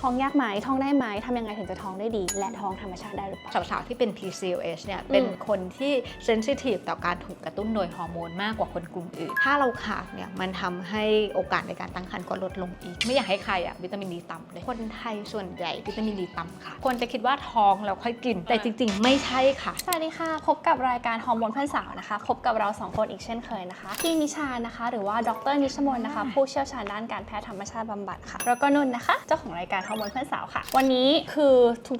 ท้องยากไหมท้องได้ไหมทำยังไงถึงจะท้องได้ดี และท้องธรรมชาติได้หรือเปล่า สาวๆที่เป็น PCOS เนี่ยเป็นคนที่เซนซิทีฟต่อการถูกกระตุ้นโดยฮอร์โมนมากกว่าคนกลุ่มอื่น ถ้าเราขาดเนี่ยมันทำให้โอกาสในการตั้งครรภ์ก็ลดลงอีก ไม่อยากให้ใครอะวิตามินดีต่ำเลยคนไทยส่วนใหญ่วิตามินดีต่ำค่ะ คนจะคิดว่าท้องแล้วค่อยกิน แต่จริง ๆ ไม่ใช่ค่ะ สวัสดีค่ะ พบกับรายการฮอร์โมนเพื่อนสาวนะคะ พบกับเราสองคนอีกเช่นเคยนะคะพี่นิชานะคะ หรือว่าดรนิชมนนะคะ ผู้เชี่ยวชาญด้านการแพทย์ธรรมชาติบำบัดค่ะ แล้วก็นุ่นนะคะ เจ้าของรายการฮอร์โมนเพื่อนสาวค่ะ วันนี้คือ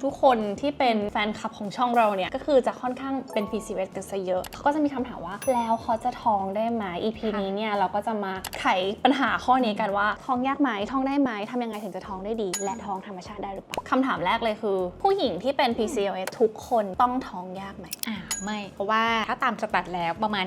ทุกๆ คนที่เป็นแฟนคลับของช่องเราเนี่ย ก็คือจะค่อนข้างเป็น PCOS กันซะเยอะ เขาก็จะมีคำถามว่า แล้วเขาจะท้องได้ไหม EP นี้เนี่ย เราก็จะมาไขปัญหาข้อนี้กันว่า ท้องยากไหมท้องได้ไหมทำยังไงถึงจะท้องได้ดี และท้องธรรมชาติได้หรือเปล่าคำถามแรกเลยคือ ผู้หญิงที่เป็น PCOS ทุกคนต้องท้องยากไหมอ่า ไม่ เพราะว่าถ้าตามสแตัดแล้วประมาณ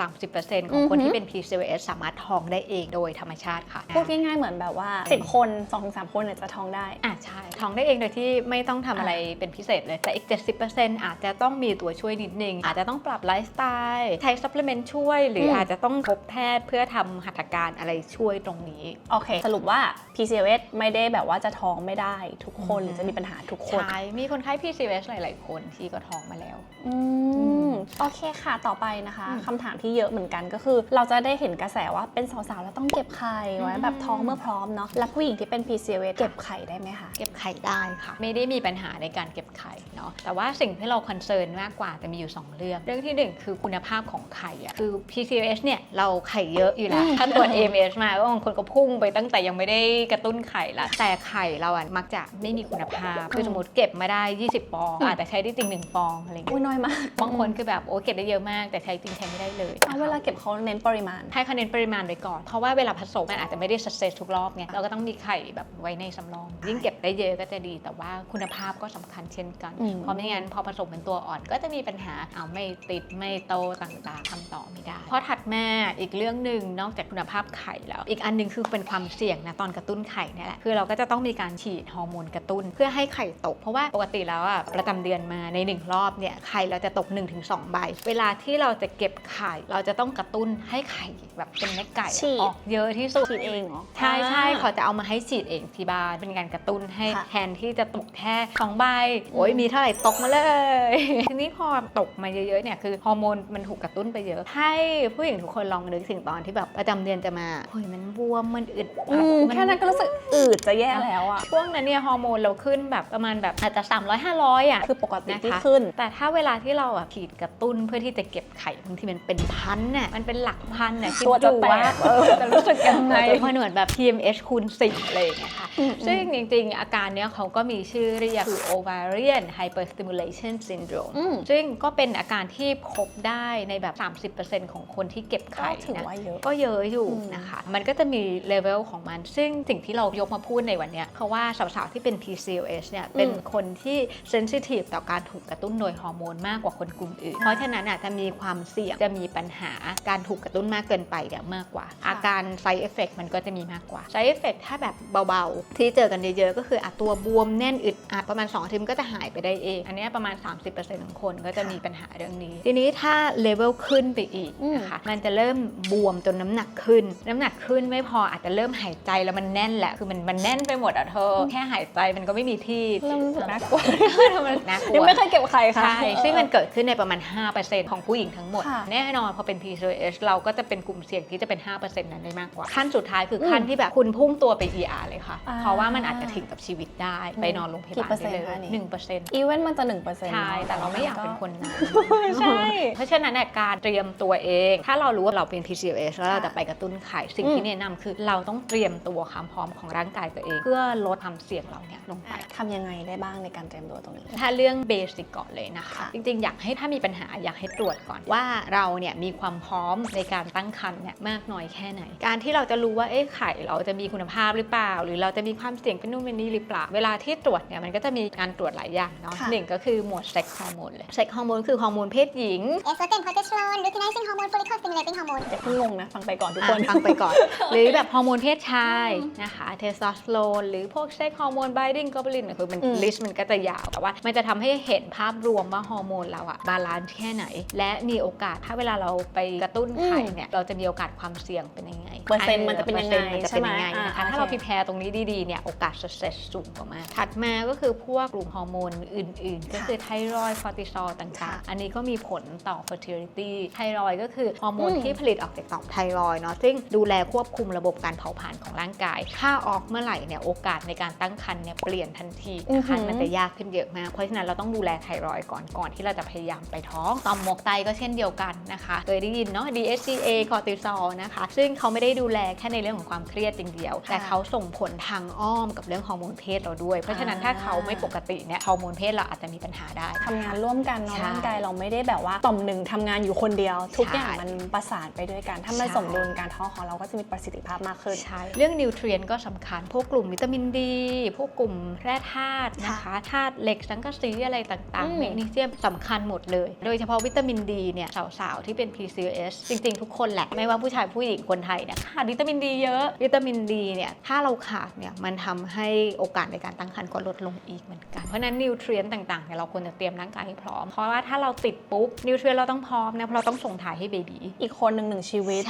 20-30%ของคนอือฮึที่เป็น PCOS สามารถท้องได้เองโดยธรรมชาติค่ะ พูดง่ายๆเหมือนแบบว่า 10 คน 2-3 คนเนี่ยจะท้องได้ อะใช่ ท้องได้เองโดยที่ไม่ต้องทำอะไรเป็นพิเศษเลย แต่อีก 70%อาจจะต้องมีตัวช่วยนิดนึง อาจจะต้องปรับไลฟ์สไตล์ใช้ซัพพลีเมนต์ช่วย หรืออมอาจจะต้องพบแพทย์เพื่อทำหัตถการอะไรช่วยตรงนี้ โอเค สรุปว่า PCOS ไม่ได้แบบว่าจะท้องไม่ได้ทุกคนอืมหรือจะมีปัญหาทุกคน ใช่ มีคนไข้ PCOS หลาย ๆ คนที่ก็ท้องมาแล้ว อืมม โอเคค่ะต่อไปนะคะอืมคำถามที่เยอะเหมือนกันก็คือ เราจะได้เห็นกระแสว่าเป็นสาวๆแล้วต้องเก็บไข่ไว้อืมแบบท้องเมื่อพร้อมเนาะแล้วผู้หญิงที่เป็น PCOS เก็บไข่ได้ไหมคะเก็บไข่ได้ค่ะ ไม่ได้มีปัญหาในการเก็บไข่เนาะแต่ว่าสิ่งที่เราคอนเซิร์นมากกว่าจะมีอยู่ 2 เรื่อง เรื่องที่ 1 คือคุณภาพของไข่อะคือ PCOS เนี่ยเราไข่เยอะอยู่แล้วอืมถ้าตรวจ AMH มาก็บางคนก็พุ่งไปตั้งแต่ยังไม่ได้กระตุ้นไข่ละแต่ไข่เราอะมักจะไม่มีคุณภาพคือสมมติเก็บมาได้ 20 ฟองอาจจะใช้ได้จริงหนึ่งฟองอะไรอย่างอุ้เงี้ยยน้อยมากบางคนคือแบบโอ้เก็บได้เยอะมากแต่ใช้จริงใช้ไม่ได้เลยเอาเวลาเก็บเขาเน้นปริมาณ ให้คะแนนปริมาณไว้ก่อน เพราะว่าเวลาผสมมันอาจจะไม่ได้ success ทุกรอบไงเราก็ต้องมีไข่แบบไว้ในสำรอง ยิ่งเก็บได้เยอะก็จะดี แต่ว่าคุณภาพก็สำคัญเช่นกันอืมเพราะไม่งั้นพอผสมเป็นตัวอ่อนก็จะมีปัญหาเอาไม่ติดไม่โตต่างๆทำต่อไม่ได้เพราะถัดมาอีกเรื่องหนึ่งนอกจากคุณภาพไข่แล้ว อีกอันหนึงคือเป็นความเสี่ยงนะตอนกระตุ้นไข่เนี่ยแหละคือเราก็จะต้องมีการฉีดฮอร์โมนกระตุ้น เพื่อให้ไข่ตก เพราะว่าปกติแล้วอะประจำเดือนมาในหนึ่งรอบเนี่ยไข่เราจะตก 1-2ใบ เวลาที่เราจะเก็บไข่ เราจะต้องกระตุ้นให้ไข่แบบเป็นเม็ดไก่อะฉีด ออกเยอะที่สุด ฉีดเองเหรอ ใช่ใช่อ่าเขาจะเอามาให้ฉีดเองที่บ้าน เป็นการกระตุ้นให้ค่ะ แทนที่จะตกแค่สองใบ โอ้ยมีเท่าไหร่ตกมาเลย ทีนี้พอตกมาเยอะๆเนี่ยคือฮอร์โมนมันถูกกระตุ้นไปเยอะ ให้ผู้หญิงทุกคนลองนึกถึงตอนที่แบบประจำเดือนจะมาโอ้ยมันบวมมันอึดอืมมั แค่นั้นก็รู้สึกอืดจะแย่แล้วอะช่วงนั้นเนี่ยฮอร์โมนเราขึ้นแบบประมาณแบบอาจจะ300 500อะ คือปกตินะคะที่ขึ้น แต่ถ้าเวลาที่เราอะฉีดกระตุ้นเพื่อที่จะเก็บไข่บางทีมันเป็นพันน่ะมันเป็นหลักพันน่ะคิดตัวจะดูแตว่ากเออจะรู้สึกยังไงมันเหมือนแบบ TMH คูณ10อะไรอย่างเงี้ยค่ะอืมซึ่งจริง ๆ อาการเนี้ยเขาก็มีชื่อเรียกคือ ovarian hyperstimulation syndrome อืมซึ่งก็เป็นอาการที่พบได้ในแบบ 30%ของคนที่เก็บก็ไข่ถือนะว่าเยอะก็เยอะอยู่อืมนะคะมันก็จะมีเลเวลของมัน ซึ่งสิ่งที่เรายกมาพูดในวันเนี้ยเพราะว่าสาวๆที่เป็น PCOS เนี่ยเป็นคนที่เซนซิทีฟต่อการถูกกระตุ้นโดยฮอร์โมนมากกว่าคนกลุ่มอื่นเพราะฉะนั้นอาจจะมีความเสี่ยงจะมีปัญหาการถูกกระตุ้นมากเกินไปเนี่ยมากกว่า อาการ side effect มันก็จะมีมากกว่า side effect ถ้าแบบเบาๆ ที่เจอกันเยอะๆก็คืออะตัวบวมแน่นอึดอัดประมาณ2อาทิตย์มันก็จะหายไปได้เอง อันเนี้ยประมาณ 30%ของคนก็จะมีปัญหาเรื่องนี้ ทีนี้ถ้าเลเวลขึ้นไปอีกนะคะมันจะเริ่มบวมจนน้ำหนักขึ้น น้ำหนักขึ้นไม่พออาจจะเริ่มหายใจแล้วมันแน่นแหละคือมันมันแน่นไปหมดอะเธอ แค่หายใจมันก็ไม่มีที่เริ่มรู้สึกน่ากลัวมันน่ากลัยังวไม่เคยเก็บไข่ค่ะใช่ซึ่งมันเกิดขึ้นในประมาณ5%ของผู้หญิงทั้งหมด ค่ะแน่นอนพอเป็น PCOS เราก็จะเป็นกลุ่มเสี่ยงที่จะเป็น 5%นั้นได้มากกว่า ขั้นสุดท้ายคือขั้นที่แบบคุณพุ่งตัวไป ER เลยค่ะ อ่าเพราะว่ามันอาจจะถึงกับชีวิตได้ไปนอนโรงพยาบาลกี่เปอร์เซ็ได้นต์เลยคะนี่หนึ่งเปอร์เซ็นต์อีเวนต์มันจะหนึ่งเปอร์เซ็นต์ ใช่ แต่เราไม่อยากเป็นคนนั้นใช่ เพราะฉะนั้นเนี่ยการเตรียมตัวเอง ถ้าเรารู้ว่าเราเป็น PCOS แล้วเราจะไปกระตุ้นไข่สิ่งที่แนะนำคือเราต้องเตรียมตัวความพร้อมของร่างกายตัวเอง เพื่อลดความเสี่ยงเราเนี่ยลงไป ทำยังไงได้บ้างในการเตรียมตัวตรงนี้ ถ้าเรื่องเบสิกก่อนเลยนะคะ ค่ะ จริงๆ อยากให้ถ้ามีปัญหาอยากให้ตรวจก่อนว่าเราเนี่ยมีความพร้อมในการตั้งครรภ์เนี่ยมากน้อยแค่ไหน การที่เราจะรู้ว่าเอ๊ะไข่เราจะมีคุณภาพหรือเปล่า หรือเราจะมีความเสี่ยงเป็นนู่นเป็นนี่หรือเปล่า เวลาที่ตรวจเนี่ยมันก็จะมีการตรวจหลายอย่างเนาะค่ะหนึ่งก็คือหมวดเซ็กฮอร์โมนเลยเซ็กฮอร์โมนคือฮอร์โมนเพศหญิง estrogen progesterone luteinizing hormone follicle stimulating hormone อย่าเพิ่งงงนะฟังไปก่อนทุกอะคน ฟังไปก่อน หรือแบบฮอร์โมนเพศชายนะคะเทสโทสเตอโรนหรือพวกเซ็กฮอร์โมนไบดิ้งกอบลินคือมันอืมลิสต์มันก็จะยาวแต่ว่า มันจะทำให้เห็นภาพรวมว่าฮอร์โมนเราอะบาลานซ์แค่ไหน และมีโอกาสถ้าเวลาเราไปกระตุ้นไข่เนี่ยเราจะมีโอกาสความเสี่ยงเป็นยังไงเปอร์เซ็นต์มันจะเป็นยังไงปอร์ซ็นต์มันจะเป็นยังไงใช่ไหมนะคะอ่าถ้าเราโอเคพิแพร์ตรงนี้ดีๆเนี่ยโอกาส success สูงกว่ามาก ถัดมาก็คือพวกกลุ่มฮอร์โมนอื่น ๆ ก็คือไทรอยด์คอร์ติซอลต่างค่ะๆอันนี้ก็มีผลต่อ fertility ไทรอยด์ก็คือฮอร์โมนอืมที่ผลิตออกจากต่อมไทรอยด์เนาะซึ่งดูแลควบคุมระบบการเผาผลาญของร่างกาย ถ้าออกเมื่อไหร่เนี่ยโอกาสในการตั้งครรภ์เนี่ยเปลี่ยนทันทีนะคะอือหือมันจะยากขึ้นเยอะมากเพราะฉะนั้นเราต้องดูแลไทรอยด์ก่อนก่อนที่เราจะพยายามไปท้องต่อมหมวกไตก็เช่นเดียวกันนะคะเคยได้ยินเนาะ DHCA คอร์ติซอลนะคะ ซึ่งเขาไม่ได้ดูแลแค่ในเรื่องของความเครียดอย่างเดียว แต่เขาส่งผลทางอ้อมกับเรื่องฮอร์โมนเพศเราด้วย เพราะฉะนั้นถ้าเขาไม่ปกติเนี่ยฮอร์โมนเพศเราอาจจะมีปัญหาได้ทำงานร่วมกันเนาะใช่ร่างกายเราไม่ได้แบบว่าต่อมหนึ่งทำงานอยู่คนเดียวทุกใช่อย่างมันประสานไปด้วยกัน ถ้ามันใช่สมดุลการท้องของเราก็จะมีประสิทธิภาพมากขึ้น ใช่ เรื่องนิวเทรียนก็สำคัญ พวกกลุ่มวิตามินดี พวกกลุ่มแร่ธาตุนะคะธาตุเหล็กสังกะสีอะไรต่างอืๆมแมกนีเซียมสำคัญหมดเลย โดยเฉพาะวิตามินดีเนี่ยสาวๆที่เป็น PCOS จริงๆ ทุกคนแหละ ไม่ว่าผู้ชายผู้หญิงคนไทยเนี่ยขาดวิตามินดีเยอะ วิตามินดีเนี่ยถ้าเราขาดเนี่ยมันทำให้โอกาสในการตั้งครรภ์ก็ลดลงอีกเหมือนกัน เพราะฉะนั้นนิวเทรียนต่างๆเนี่ยเราควรจะเตรียมร่างกายให้พร้อม เพราะว่าถ้าเราติดปุ๊บนิวเทรียนเราต้องพร้อมนะเพราะเราต้องส่งถ่ายให้เบบีอีกคนหนึ่งหนึ่งชีวิต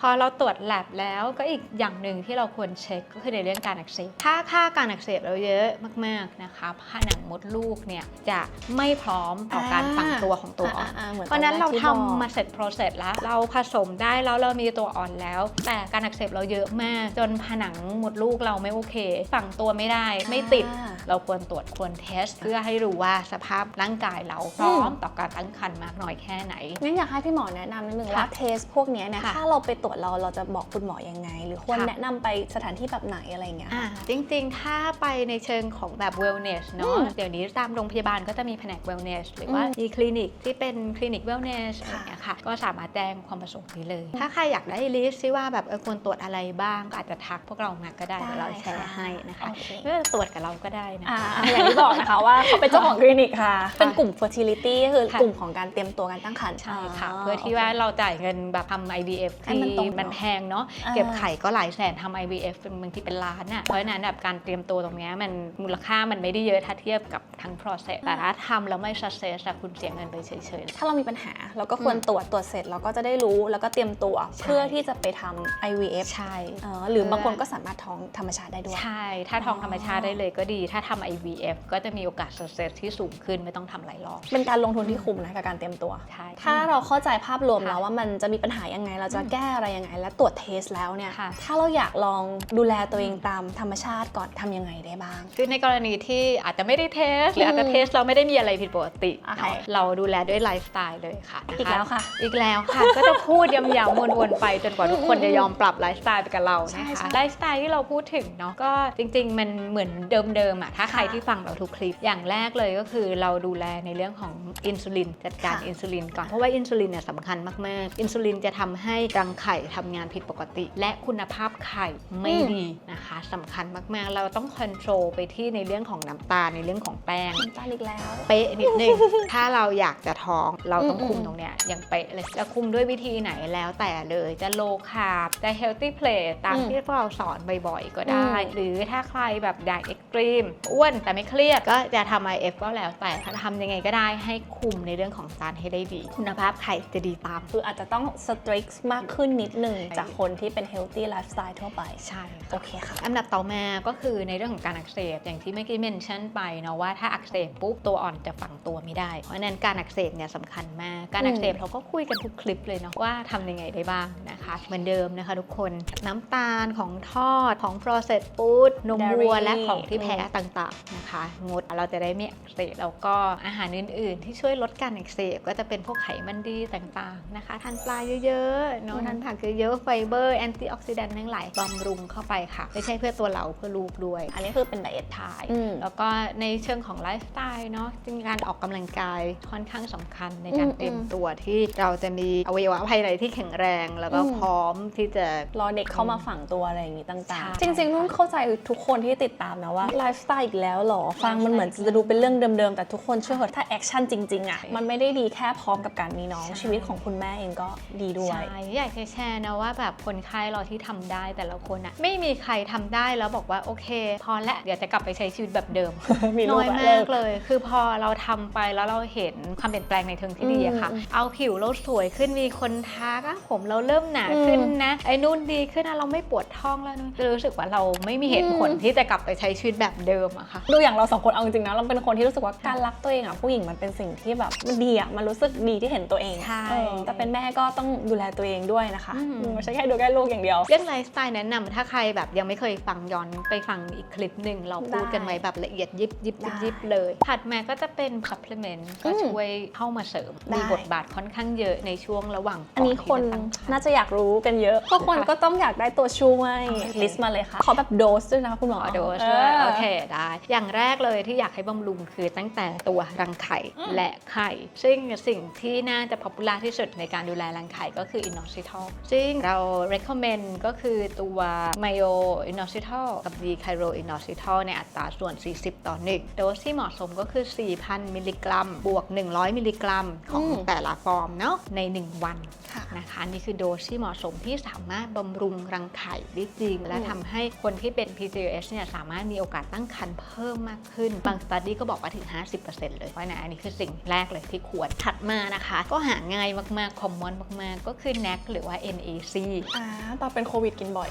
พอเราตรวจแลบแล้วก็อีกอย่างหนึ่งที่เราควรเช็คก็คือในเรื่องการอักเสบ ถ้าค่าการอักเสบเราเยอะมากๆนะคะผนังมดลูกเนี่ยจะไม่พร้อมต่อการฝังตัวของตัวอ่อนาๆหมืเพราะฉะนั้นตอเราแกที่ทำบอกมาเสร็จ process แล้ว เราผสมได้แล้วเรามีตัวอ่อนแล้ว แต่การอักเสบเราเยอะมาก จนผนังมดลูกเราไม่โอเค ฝังตัวไม่ได้ไม่ติดอ่าเราควรตรวจควรเทส เพื่อให้รู้ว่าสภาพร่างกายเราพร้อมต่อการตั้งครรภ์มากน้อยแค่ไหนงั้นอยากให้พี่หมอแนะนำนิดนึงค่ะว่าเทสพวกเนี้ยเนี่ยค่ะถ้าเราไปตรวจเราเราจะบอกคุณหมอยังไง หรือควรค่ะแนะนำไปสถานที่แบบไหนอะไรอย่างเงี้ยอ่าจริงๆ ถ้าไปในเชิงของแบบ wellness อืเนาะมเดี๋ยวนี้ตามโรงพยาบาลก็จะมีแผนก wellness หรือว่าอืมมีคลินิกที่เป็นคลินิก wellness อะไรค่ะอย่างเงี้ยค่ะก็สามารถแจ้งความประสงค์นี้เลย ถ้าใครอยากได้ลิสต์ที่ว่าแบบเออควรตรวจอะไรบ้างก็อาจจะทักพวกเรามาก็ได้เดี๋ยวเราแชร์ให้นะคะโอเคเพื่อตรวจกับเราก็ได้นะอ่าอย่างที่บอกนะคะว่าเขาเป็นเจ้าของคลินิกค่ะเป็นกลุ่ม fertility ก็คือค่ะกลุ่มของการเตรียมตัวการตั้งครรภ์ใช่ค่ะ เพื่อที่ว่าเราจ่ายเงินแบบทำ IVF ให้ที่มันตรงมันเนอะแพงเนาะอ่าเก็บไข่ก็หลายแสนทำ IVF เป็นบางทีเป็นล้านอะ่ะเพราะฉะนั้นแบบการเตรียมตัวตรงเนี้ยมันมูลค่ามันไม่ได้เยอะถ้าเทียบกับทั้ง process แต่ถ้าทำแล้วไม่ success อะคุณเสียเงินไปเฉยๆถ้าเรามีปัญหาเราก็ควรตรวจตรวจเสร็จเราก็จะได้รู้แล้วก็เตรียมตัวใช่เพื่อที่จะไปทำ IVF ใช่เอ่อหรือบางคนก็สามารถท้องธรรมชาติได้ด้วย ใช่ ถ้าท้องธรรมชาติได้เลยก็ดี ถ้าทำ IVF ก็จะมีโอกาส success ที่สูงขึ้นไม่ต้องทำหลายรอบ เป็นการลงทุนที่คุ้มนะกับการเตรียมตัว ใช่ ถ้าเราเข้าใจภาพรวมค่ะแล้วว่ามันจะมีปัญหายังไง เราจะแก้อะไรยังไง และตรวจเทสแล้วเนี่ยค่ะถ้าเราอยากลองดูแลตัวเองตามธรรมชาติก่อนทำยังไงได้บ้าง คือในกรณีที่อาจจะไม่ได้เทส หรืออาจจะเทสเราไม่ได้มีอะไรผิดปกติโอเคเนาะเราดูแลด้วยไลฟ์สไตล์เลยค่ะนอีกแล้วค่ะ อีกแล้วค่ะ ก็จะพูดย้ำๆวนๆไปจนกว่าทุกคนจะยอมปรับไลฟ์สไตล์ไปกับเราใช่นะใช่คะไลฟ์สไตล์ที่เราพูดถึงเนาะก็จริง ๆ มันเหมือนเดิมๆอะถ้าใครค่ะที่ฟังเราทุกคลิปอย่างแรกเลยก็คือเราดูแลในเรื่องของอินซูลินจัดการค่ะอินซูลินก่อนเพราะว่าอินซูลินเนี่ยสำคัญมาก ๆ อินซูลินจะทำให้รังไข่ทำงานผิดปกติ และคุณภาพไข่ไม่ดีนะคะสำคัญมาก ๆ เราต้องคอนโทรลไปที่ในเรื่องของน้ำตาลในเรื่องของแป้งน้ำตาลอีกแล้ว เป๊ะนิดนึงถ้าเราอยากจะท้องเราต้องอืมคุมตรงเนี้ยอย่างเป๊ะเลยจะคุมด้วยวิธีไหนแล้วแต่เลยจะโลคาร์บจะเฮลตี้เพลทตามอืมที่พวกเราสอนบ่อย ๆ ก็ได้อืมหรือถ้าใครแบบอยากเอ็กตรีมอ้วนแต่ไม่เครียดก็จะทำ IF ก็แล้วแต่ถ้าทำยังไงก็ได้ให้คุมในเรื่องของจานให้ได้ดี คุณภาพไข่จะดีตาม คืออาจจะต้อง strict มากขึ้นนิดนึงใช่จากคนที่เป็น healthy lifestyle ทั่วไป ใช่โอเคค่ะ อันดับต่อมาก็คือในเรื่องของการอักเสบอย่างที่เมื่อกี้เมนชั่นไปเนาะว่าถ้าอักเสบปุ๊บตัวอ่อนจะฝังตัวไม่ได้ เพราะฉะนั้นการอักเสบเนี่ยสำคัญมาก การอักเสบเราก็คุยกันทุกคลิปเลยเนาะว่าทำยังไงได้บ้างนะคะ เหมือนเดิมนะคะทุกคนน้ำตาลของทอดของ processed food นมวัว Dairy และของที่แพ้ต่างๆนะคะ งดเราจะได้ไม่อักเสบแล้วก็อาหารอื่น ๆ ที่ช่วยลดการอักเสบก็จะเป็นพวกไขมันดีต่างๆนะคะทานปลาเยอะๆเนาะอืมทานผักเยอะๆไฟเบอร์แอนตี้ออกซิแดนต์ทั้งหลายบำรุงเข้าไปค่ะ ไม่ใช่เพื่อตัวเราเพื่อลูกด้วย อันนี้คือเป็นไดเอทถ่ายอืมแล้วก็ในเชิงของไลฟ์สไตล์เนาะจริงๆการออกกำลังกายค่อนข้างสำคัญในการอืมเตรียมอืมตัวที่เราจะมีอวัยวะภายในที่แข็งแรง แล้วก็อืมพร้อมที่จะรอเด็กเข้ามาฝังตัวอะไรอย่างนี้ต่างใช่ๆจริงๆนุ่นเข้าใจทุกคนที่ติดตามนะว่าไลฟ์สไตล์อีกแล้วเหรอฟังมันเหมือนจะดูเป็นเรื่องเดิมๆแต่ทุกคนเชื่อเถอะถ้าแอคชั่นจริงๆอะมันไม่ได้ดีแค่พร้อมกับการมีน้องใช่ ชีวิตของคุณแม่เองก็ดีด้วย ใช่ อยากจะแชร์นะว่าแบบคนไข้เราที่ทำได้แต่ละคนอะไม่มีใครทำได้แล้วบอกว่าโอเค พอและเดี๋ยวจะกลับไปใช้ชีวิตแบบเดิม มีลูน้กอยแล้วมาเลิกก เลย คือพอเราทำไปแล้วเราเห็นความเปลี่ยนแปลงในเทิงที่ดีอะค่ะ อืมเอาผิวเราสวยขึ้น มีคนทักอะผมเราเริ่มหนาขึ้นนะ ไอ้นู่นดีขึ้นนะเราไม่ปวดท้องแล้วนู่นรู้สึกว่าเราไม่มีเหตุผลอืม ที่จะกลับไปใช้ชีวิตแบบเดิมอะค่ะ ดูอย่างเราสองคนเอาจริงๆนะเราเป็นคนที่รู้สึกว่าการรักตัวเองอะผู้หญิงมันเป็นสิ่งที่แบบมันดีอะมันรู้สึกดีที่เห็นตัวเองใช่เออแต่เป็นแม่ก็ต้องดูแลตัวเองด้วยนะคะอืมอืมไม่ใช่แค่ดูแค่ลูกอย่างเดียว เรื่องไลฟ์สไตล์แนะนำถ้าใครแบบยังไม่เคยฟังย้อนไปฟังอีกคลิปหนึ่งเราพูดกันไว้แบบละเอียดยิบยิบยิบยิบเลย ถัดมาก็จะเป็น supplement ก็ช่วยเข้ามาเสริมได้มีบทบาทค่อนข้างเยอะในช่วงระหว่างอันนี้คนก่ที่จะตั้งครรภ์น่าจะอยากรู้กันเยอะทุกคนก็ต้องอยากได้ตัวช่วยโอเคลิสต์มาเลยค่ะขอแบบโดสด้วยนะคะคุณหมออ๋อโดสเอด้วยอโอเคได้ อย่างแรกเลยที่อยากให้บำรุงคือตั้งแต่ตัวรังไข่อืมและไข่ ซึ่งสิ่งที่น่าจะ popular ที่สุดในการดูแลรังไข่ก็คือ inositol ซึ่งเรา recommend ก็คือตัว myo inositol กับ d c h i r o inositol ในอัตราส่วน 40 ต่อ1โดสที่เหมาะสมก็คือ 4,000 มิลลิกรัม บวก 100 มิลลิกรัม ของอืมแต่ละฟอร์มเนาะใน 1 วันค่ะนะคะนี่คือโดสที่เหมาะสมที่สามารถบำรุงรังไข่ได้จริง และอืมทำให้คนที่เป็น PCOS เนี่ยสามารถมีโอกาสตั้งครรภ์เพิ่มมากขึ้น บางสต u d ดี้ก็บอกว่าถึง 50%เลยเพราะฉะนั้นอันนี้คือสิ่งแรกเลยที่ควรถัดมานะคะก็หาง่ายมากๆ คอมมอนมาก ๆ ก็คือ NAC หรือว่า NAC อ่าตอนเป็นโควิดกินบ่อย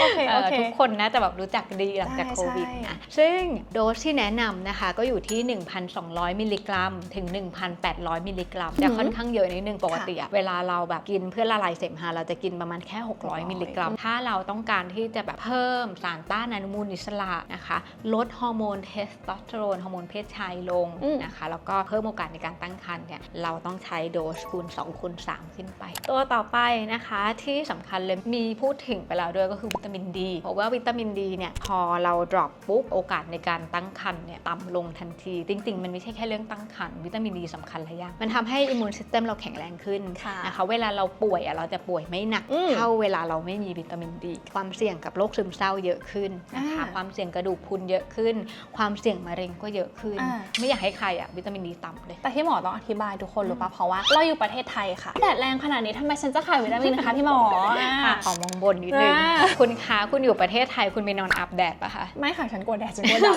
โอเคเอ่โออเคทุกคนน่าจะแบบรู้จักดีหลังจากใช่โควิดใช่นะซึ่งโดสที่แนะนำนะคะ ก็อยู่ที่ 1,200 มิลลิกรัม ถึง 1,800 มิลลิกรัมจะค่อนข้างเยอะนิดนึงปกติอะเวลาเราแบบกินเพื่อละลายเสมหะเราจะกินประมาณแค่ 600 มิลลิกรัม ถ้าเราต้องการที่จะแบบเพิ่มสารต้านอนุมูลอิสระนะคะ ลดฮอร์โมนเทสโทสเตอโรนฮอร์โมนเพศชายลงอืมนะคะแล้วก็เพิ่มโอกาสในการตั้งครรภ์เนี่ยเราต้องใช้โดสคูณ2คูณ3 ขึ้นไป ตัวต่อไปนะคะที่สำคัญเลยมีพูดถึงไปแล้วด้วยก็คือวิตามินดี เพราะว่าวิตามินดีเนี่ยพอเรา drop ปุ๊บโอกาสในการตั้งครรภ์เนี่ยต่ำลงทันที จริง ๆ มันไม่ใช่แค่เรื่องตั้งครรภ์วิตามินดีสำคัญหลายอย่างมันทำให้อิมมูนซิสเต็มเราแข็งแรงขึ้นค่ะนะคะเวลาเราป่วยอะเราจะป่วยไม่หนักอืมเท่าเวลาเราไม่มีวิตามินดี ความเสี่ยงกับโรคซึมเศร้าเยอะขึ้นนะคะอ่าความเสี่ยงกระดูกพรุนเยอะขึ้น ความเสี่ยงมะเร็งก็เยอะขึ้นอ่าไม่อยากให้ใครอะวิตามินดีต่ำเลยแต่ที่หมอต้องอธิบายทุกคนรู้ป่ะเพราะว่าเราอยู่ประเทศไทยค่ะแดดแรงขนาดนี้ทำไมฉันจะขายวิตามินนะคะพี่หมออ่าค่ะขอมองบนนิดนึง อ่า คุณคะคุณอยู่ประเทศไทยคุณไปนอนอาบแดดปะคะ ไม่ค่ะฉันกลัวแดดฉันกลัวด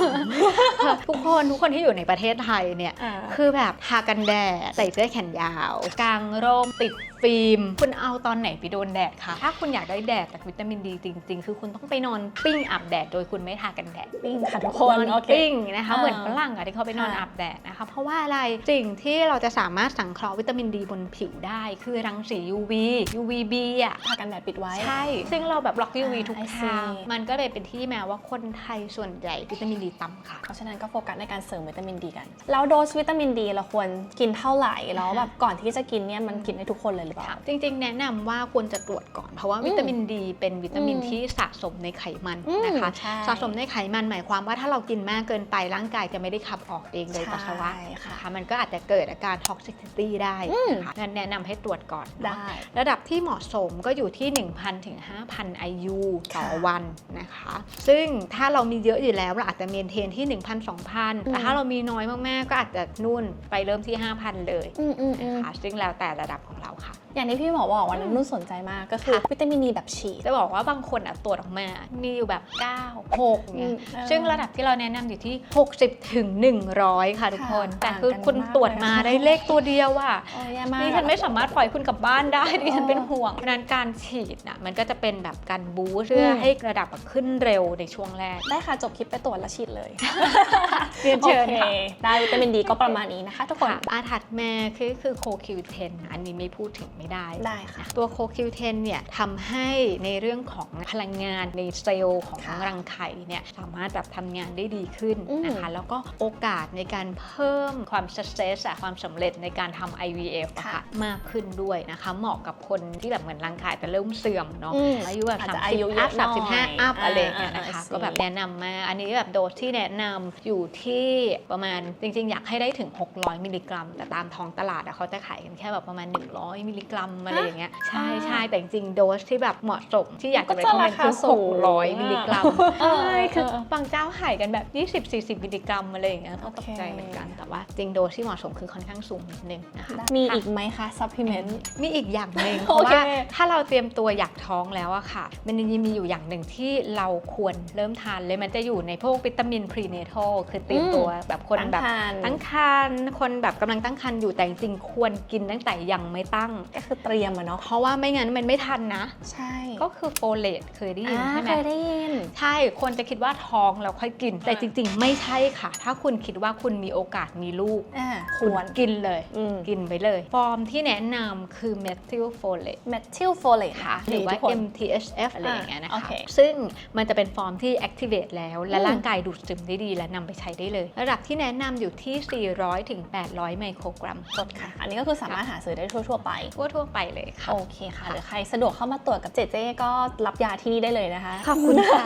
ทุกคนทุกคนที่อยู่ในประเทศไทยเนี่ยำอ่า คือแบบทากันแดด ใส่เสื้อแขนยาว กางร่มติด ฟิล์ม คุณเอาตอนไหนไปโดนแดดคะ ถ้าคุณอยากได้แดดจากวิตามินดีจริง ๆ คือคุณต้องไปนอนปิ้งอาบแดดโดยคุณไม่ทากันแดด ปิ้งค่ะทุกคนนอนโอเคปิ้งนะคะอ่าเหมือนฝรั่งอะที่เขาไปนอนค่ะอาบแดดนะคะ เพราะว่าอะไร สิ่งที่เราจะสามารถสังเคราะห์วิตามินดีบนผิวได้ คือรังสี UV UVB อะทากันแดดปิดไว้ ใช่ ซึ่งเราแบบบล็อก UV อ่าทุก I ทาง see มันก็เลยเป็นที่มาว่าคนไทยส่วนใหญ่วิตามินดีต่ำค่ะ เพราะฉะนั้นก็โฟกัสในการเสริมวิตามินดีกัน แล้วโดสวิตามินดีเราควรกินเท่าไหร่ แล้วแบบก่อนที่จะกินเนี่ยมันกินได้ทุกคนเลยหรือเปล่า จริงๆ แนะนำว่าควรจะตรวจก่อน เพราะว่าวิตามินดีเป็นวิตามินอืมที่สะสมในไขมันอืมนะคะใช่สะสมในไขมันหมายความว่าถ้าเรากินมากเกินไปร่างกายจะไม่ได้ขับออกเองโดยใช่ปัสสาวะค่ะนะคะมันก็อาจจะเกิดอาการ toxicity ได้อืมนะคะงั้นแนะนำให้ตรวจก่อนเนอะได้ ระดับที่เหมาะสมก็อยู่ที่ 1,000ถึง5,000 IU ต่อค่ะวันนะคะ ซึ่งถ้าเรามีเยอะอยู่แล้วเราอาจจะเมนเทนที่ 1,000 2,000แต่ถ้าเรามีน้อยมากๆ ก็อาจจะนู่นไปเริ่มที่ 5,000 เลยอืมอืมอืมนะคะซึ่งแล้วแต่ระดับของเราค่ะ อย่างที่พี่หมอบอกวันนั้นนุ่นสนใจมากก็คือวิตามินดีแบบฉีดจะบอกว่าบางคนอะตรวจออกมา มีอยู่แบบ 9 6เนี่ยอืมเออซึ่งระดับที่เราแนะนำอยู่ที่ 60ถึง100 ค่ะทุกคนค่ะแต่คือต่างกันคุณมากตรวจเลยมาได้เลขตัวเดียวอะโอ้แย่มากนี่ฉันไม่สามารถปล่อยคุณกลับบ้านได้ดิฉันเออเป็นห่วงเพราะฉะนั้นการฉีดน่ะมันก็จะเป็นแบบการบูสต์เพื่ออมให้ระดับอะขึ้นเร็วในช่วงแรก ได้ค่ะจบคลิปไปตรวจแล้วฉีดเลยเรียนเชิญโอเคค่ะได้วิตามินดีก็ประมาณนี้นะคะ ทุกคนค่ะอาถัดมาคือคือโคคิวเทนอันนี้ไม่พูดถึงไม่ได้ ได้ค่ะ ตัวโคคิวเทนเนี่ยทำให้ในเรื่องของพลังงานในเซลล์ของค่ะรังไข่เนี่ยสามารถแบบทำงานได้ดีขึ้นอืมนะคะ แล้วก็โอกาสในการเพิ่มความ success อะความสำเร็จในการทำ IVF อะค่ะมากขึ้นด้วยนะคะเหมาะกับคนที่แบบเหมือนรังไข่แต่เริ่มเสื่อมเนาะอืมอายุแบบอาจสามจะสิอายุบเยอัอะพหน่สาอยมสิบห้าอัพอ่าอะไรอย่างเงี้ยนะคะอ่าก็แบบแนะนำมาอันนี้แบบโดสที่แนะนำอยู่ที่ประมาณจริง ๆ อยากให้ได้ถึง 600 มิลลิกรัม แต่ตามท้องตลาดอะเขาจะขายกันแค่แบบประมาณ 100 มิลลิกรัมอะไรอย่างเงี้ยใช่อ่าใช่แต่จริงๆโดสที่แบบเหมาะสมที่อยากจะไปก็จะคอมเมนต์คือราคาสูง600มิลลิกรัมเออใช่คือเออบางเจ้าขายกันแบบ 20-40 มิลลิกรัมอะไรอย่างเงี้ยต้องตกใจโอเคเหมือนกันแต่ว่าจริงโดสที่เหมาะสมคือค่อนข้างสูงนิดนึงนะคะมีค่ะอีกไหมคะซัพพลีเมนต์มีอีกอย่างหนึ่งเพโอราะเคว่าถ้าเราเตรียมตัวอยากท้องแล้วอะค่ะ มันยังมีอยู่อย่างหนึ่งที่เราควรเริ่มทานเลยมันจะอยู่ในพวกวิตามินพรีเนทัลคือเตรียมตัวแบบคนแบบตั้งครรภ์คนแบบกำลังตั้งครรภ์อยู่แต่จริงๆควรกินตั้งแต่ยังไม่ตั้งก็คือเตรียมอะเนาะ เพราะว่าไม่งั้นมันไม่ทันนะ ใช่ ก็คือโฟเลตเคยได้ยินอ่าใช่ไหมเคยได้ยิน ใช่ คนจะคิดว่าท้องแล้วค่อยกิน แต่จริง ๆ ไม่ใช่ค่ะ ถ้าคุณคิดว่าคุณมีโอกาสมีลูกอ่าคุณควรกินเลยอืมกินไปเลย ฟอร์มที่แนะนำคือ methyl folate เมทิลโฟเลตค่ะ หรือว่า MTHF อะไรอย่างเงี้ยนะโอคะเคซึ่งมันจะเป็นฟอร์มที่ activate แล้ว และอืมร่างกายดูดซึมได้ดีและนำไปใช้ได้เลย ระดับที่แนะนำอยู่ที่ 400ถึง800 ไมโครกรัมจดค่ะ อันนี้ก็คือสามารถหาซื้อได้ทั่ว ๆ ไปทั่วทั่ว ๆ ไปเลยค่ะ โอเคค่ะ หรือใครสะดวกเข้ามาตรวจกับเจเจก็รับยาที่นี่ได้เลยนะคะ ขอบคุณค่ะ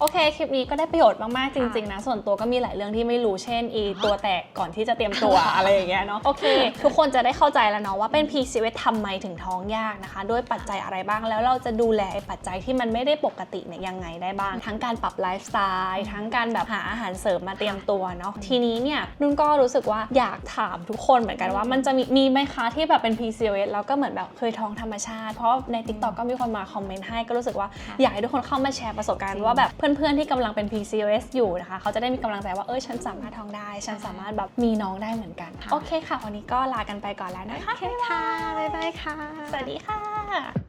โอเค คลิปนี้ก็ได้ประโยชน์มาก ๆ จริง ๆ นะ ส่วนตัวก็มีหลายเรื่องที่ไม่รู้ เช่นอีตัวแตกก่อนที่จะเตรียมตัวอะไรอย่างเงี้ยเนาะ โอเค ทุกคนจะได้เข้าใจแล้วเนาะว่าเป็น PCOS ทำไมถึงท้องยากนะคะ ด้วยปัจจัยอะไรบ้าง แล้วเราจะดูแลไอ้ปัจจัยที่มันไม่ได้ปกติเนี่ยยังไงได้บ้าง ทั้งการปรับไลฟ์สไตล์ ทั้งการแบบหาอาหารเสริมมาเตรียมตัวเนาะ ทีนี้เนี่ยนุ่นก็รู้สึกว่าอยากถามทุกคนเหมือนกันว่ามันจะมีมีไหมคะที่แบบเป็น PCOS แล้วก็เหมือนแบบเคยท้องธรรมชาติ เพราะใน TikTok ก็มีคนมาคอมเมนต์ให้ก็รู้สึกว่าค่ะอยากให้ทุกคนเข้ามาแชร์ประสบการจริณ์งว่าแบบเพื่อนๆที่กำลังเป็น PCOS อยู่นะคะเขาจะได้มีกำลังใจว่าเออฉันสามารถท้องได้ ฉันสามารถแบบมีน้องได้เหมือนกันค่ะโอเคค่ะวันนี้ก็ลากันไปก่อนแล้วนะคะโอเคค่ะบ๊ายบายค่ะ สวัสดีค่ะ